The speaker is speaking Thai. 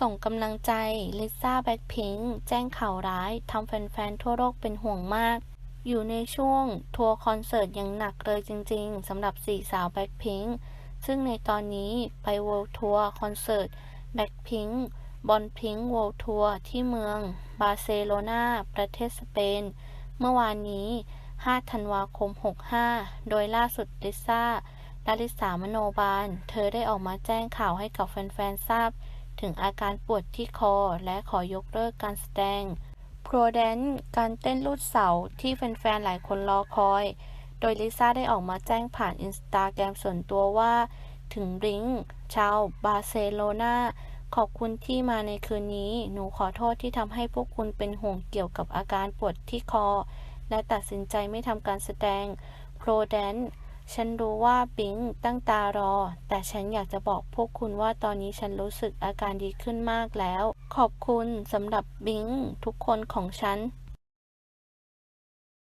ส่งกำลังใจ ลิซ่าแบ็คพิงค์แจ้งข่าวร้ายทำแฟนๆ ทั่วโลกเป็นห่วงมาก อยู่ในช่วง ทัวร์คอนเสิร์ตอย่างหนักเลยจริงๆสำหรับสี่สาวแบ็คพิงค์ซึ่งในตอนนี้ไปเวิลด์ทัวร์คอนเสิร์ตแบ็คพิงค์บอลพิงค์เวิลด์ทัวร์ที่เมือง บาร์เซโลนาประเทศสเปน เมื่อวานนี้ 5 ธันวาคม 65 โดยล่าสุดลิซ่าลลิสามโนบาล เธอได้ออกมาแจ้งข่าวให้กับแฟนๆ ทราบ ถึงอาการปวดที่คอ และขอยกเลิกการแสดงโปรแดนการเต้นลูดเสาที่แฟนๆ หลายคนรอคอย โดยลิซ่าได้ออกมาแจ้งผ่านอินสตาแกรมส่วนตัวว่า ถึงริงชาวบาร์เซโลนาขอบคุณที่มาในคืนนี้ หนูขอโทษที่ทำให้พวกคุณเป็นห่วงเกี่ยวกับอาการปวดที่คอ และตัดสินใจไม่ทำการแสดงโปรแดน ฉันรู้ว่าบิงตั้งตารอ แต่ฉันอยากจะบอกพวกคุณว่าตอนนี้ฉันรู้สึกอาการดีขึ้นมากแล้ว ขอบคุณสำหรับบิงทุกคนของฉัน